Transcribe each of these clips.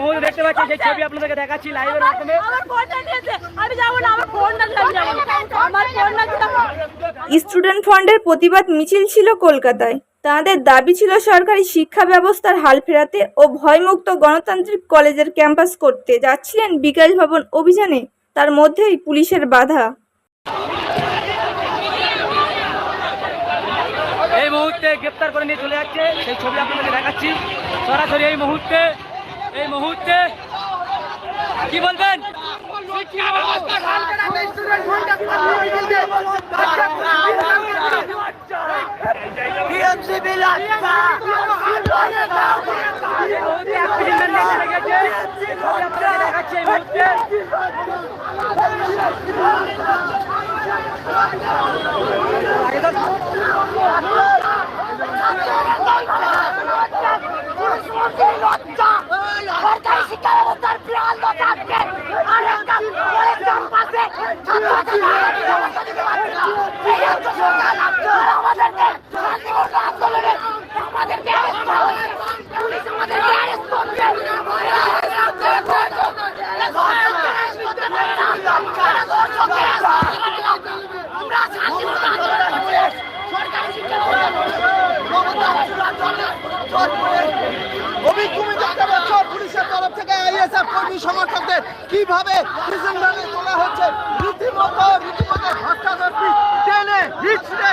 পাচ্ছেন সেই ছবি আপনাদেরকে দেখাচ্ছি লাইভের মাধ্যমে। আমার ফোনটা নিয়েছে। আমি যাব না আমার আমি আমার ফোনটা দিলে স্টুডেন্ট ফান্ডের প্রতিবাদ মিছিল ছিল কলকাতায়। তাদের দাবি ছিল সরকারি শিক্ষা ব্যবস্থার হাল ফেরাতে ও ভয়মুক্ত গণতান্ত্রিক কলেজের ক্যাম্পাস করতে যাচ্ছিলেন বিকাশ ভবন অভিযানে। তার মধ্যেই পুলিশের বাধা। এই মুহূর্তে গ্রেপ্তার করে নিয়ে চলে যাচ্ছে। সেই ছবি আপনাদেরকে দেখাচ্ছি। সরাসরি এই মুহূর্তে এই মুহূর্তে কি বলবেন? দেখাচ্ছি এই মুহূর্তে সরকারি শিক্ষা ব্যবস্থার প্রাণ দোকানকে আরেকটা আরেকটা পাশে আমাদেরকে শান্তিপূর্ণ আন্দোলনে আমাদেরকে arrest করা হয়েছে। পুলিশ আমাদেরকে arrest করছে। আমরা শান্তিপূর্ণ আন্দোলন করছি। সরকারি শিক্ষা অভিজ্ঞমি দেখতে পাচ্ছ পুলিশের তরফ থেকে আইএসএফ কর্মী কীভাবে প্রিজন ভ্যানে তোলা হচ্ছে? রীতিমতো রীতিমতো ধস্তাধস্তি টেনে হিচড়ে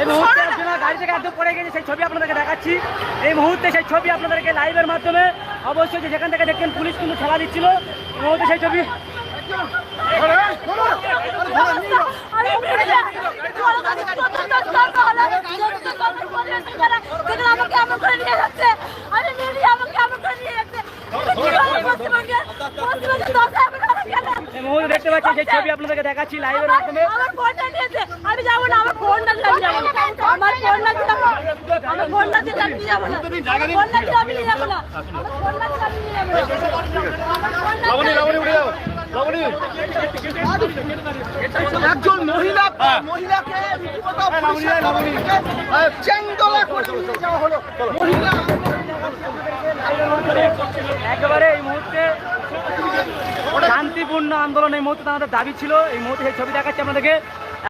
এই মুহূর্তে একজনের গাড়ি থেকে একদম পড়ে গেছে, সেই ছবি আপনাদেরকে দেখাচ্ছি। এই মুহূর্তে সেই ছবি আপনাদেরকে লাইভের মাধ্যমে অবশ্যই যেখান থেকে দেখছেন, পুলিশ কিন্তু খেলা দিচ্ছিল। এই মুহূর্তে সেই ছবি দেখতে পাচ্ছেন সেই ছবি আপনাদেরকে দেখাচ্ছি লাইভের মাধ্যমে আমার ফোনটা আমি যাব না আমার ফোনটা আমি যাব না আমার ফোনটা দিলে আমার ফোনটা দিলে আমি যাব না ফোনটা আমি যাব না আমার ফোনটা আমি যাব না একজন মহিলা মহিলাকে রীতিমতো পুলিশের তরফ থেকে আহ, চেংদোলা করে নিয়ে যাওয়া হলো। মহিলা একেবারে এই মুহূর্তে শান্তিপূর্ণ আন্দোলন এই মুহূর্তে আমাদের দাবি ছিল। এই মুহূর্তে সেই ছবি দেখাচ্ছি আপনাদেরকে।